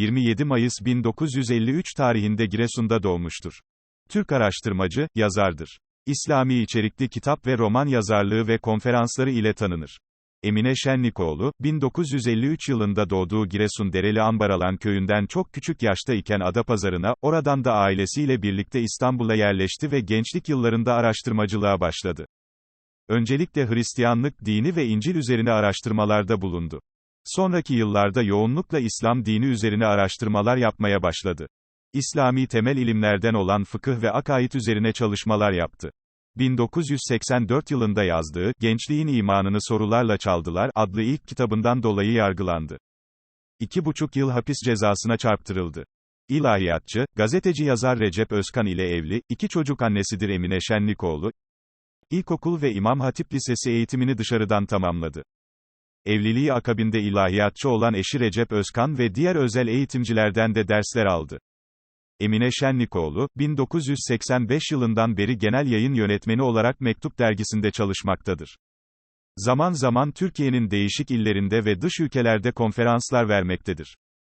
27 Mayıs 1953 tarihinde Giresun'da doğmuştur. Türk araştırmacı, yazardır. İslami içerikli kitap ve roman yazarlığı ve konferansları ile tanınır. Emine Şenlikoğlu, 1953 yılında doğduğu Giresun Dereli Ambaralan köyünden çok küçük yaşta iken Adapazarı'na, oradan da ailesiyle birlikte İstanbul'a yerleşti ve gençlik yıllarında araştırmacılığa başladı. Öncelikle Hristiyanlık dini ve İncil üzerine araştırmalarda bulundu. Sonraki yıllarda yoğunlukla İslam dini üzerine araştırmalar yapmaya başladı. İslami temel ilimlerden olan fıkıh ve akaid üzerine çalışmalar yaptı. 1984 yılında yazdığı, Gençliğin İmanını Sorularla Çaldılar, adlı ilk kitabından dolayı yargılandı. İki buçuk yıl hapis cezasına çarptırıldı. İlahiyatçı, gazeteci yazar Recep Özkan ile evli, iki çocuk annesidir Emine Şenlikoğlu. İlkokul ve İmam Hatip Lisesi eğitimini dışarıdan tamamladı. Evliliği akabinde ilahiyatçı olan eşi Recep Özkan ve diğer özel eğitimcilerden de dersler aldı. Emine Şenlikoğlu, 1985 yılından beri genel yayın yönetmeni olarak Mektup dergisinde çalışmaktadır. Zaman zaman Türkiye'nin değişik illerinde ve dış ülkelerde konferanslar vermektedir.